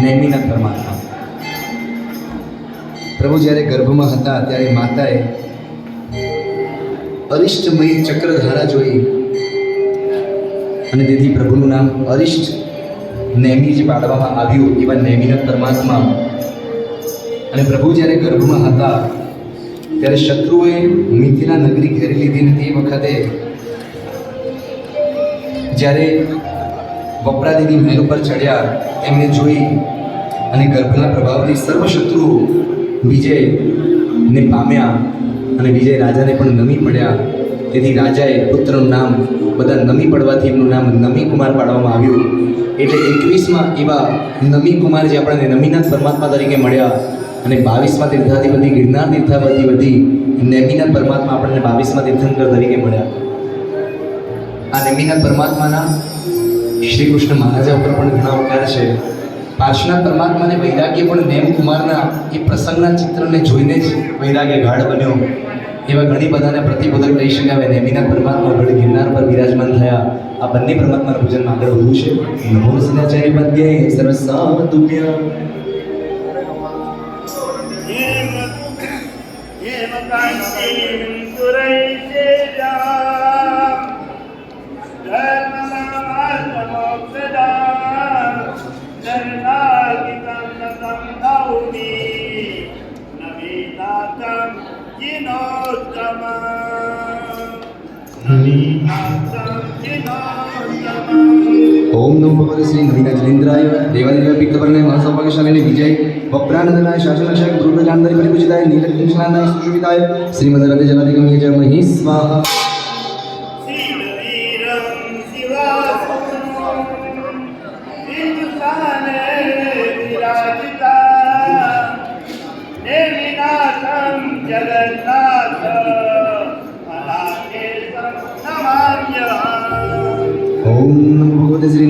નેમિનાથ પરમાત્મા પ્રભુ જ્યારે ગર્ભમાં હતા ત્યારે માતાએ અરિષ્ટમય ચક્રધારા જોઈ અને તેથી પ્રભુનું નામ અરિષ્ટ નૈમી જે પાડવામાં આવ્યું એવા નેમિનાથ પરમાત્મા. અને પ્રભુ જ્યારે ગર્ભમાં હતા ત્યારે શત્રુએ મિથિલા નગરી ઘેરી લીધી ને તે વખતે જ્યારે વપરાદીની મહેલ ઉપર ચડ્યા, એમને જોઈ અને ગર્ભના પ્રભાવથી સર્વશત્રુ વિજયને પામ્યા અને વિજય રાજાને પણ નમી પડ્યા. તેથી રાજાએ પુત્રનું નામ, બધા નમી પડવાથી એમનું નામ નમી કુમાર પાડવામાં આવ્યું. એટલે એકવીસમાં એવા નમી કુમાર જે આપણને નમીનાથ પરમાત્મા તરીકે મળ્યા અને બાવીસમાં તીર્થાધિપતિ ગિરનાર તીર્થાપતિ વધી નેમિનાથ પરમાત્મા આપણને બાવીસમાં તીર્થંકર તરીકે મળ્યા. આ નેમિનાથ પરમાત્માના શ્રી કૃષ્ણ મહારાજા ઉપર પણ ઘણા ઉપકાર છે. પાર્શ્વનાથ પરમાત્માને વૈરાગ્ય પણ નેમ કુમારના એ પ્રસંગના ચિત્રને જોઈને જ વૈરાગ્ય ગાઢ બન્યો. એવા ઘણી બધાને પ્રતિબોધક કહી શકાય નેમિનાથ પરમાત્મા ગઢ ગિરનાર પર બિરાજમાન થયા. આ બંને પરમાત્માના પૂજનમાં આગળ વધવું છે. નમો સિનાચાર્ય મધ્યે સર્વસાધુભ્ય ઓમ ओम नमो भगवते श्री नवीनाजलेन्द्राय देवादिदेव पित्तवर्णे महासौभाग्यशालिनी विजय वप्रानंदनाय शासनाशाय गुरुप्रजानंदरी परिपूजिताय नीलकंठनाय सुशोभिताय श्रीमद रति जलाधिगम ये जय मही स्वाहा અનાકેશમ નમામ્યહમ ઓમ जलादिकं ભગવતે શ્રી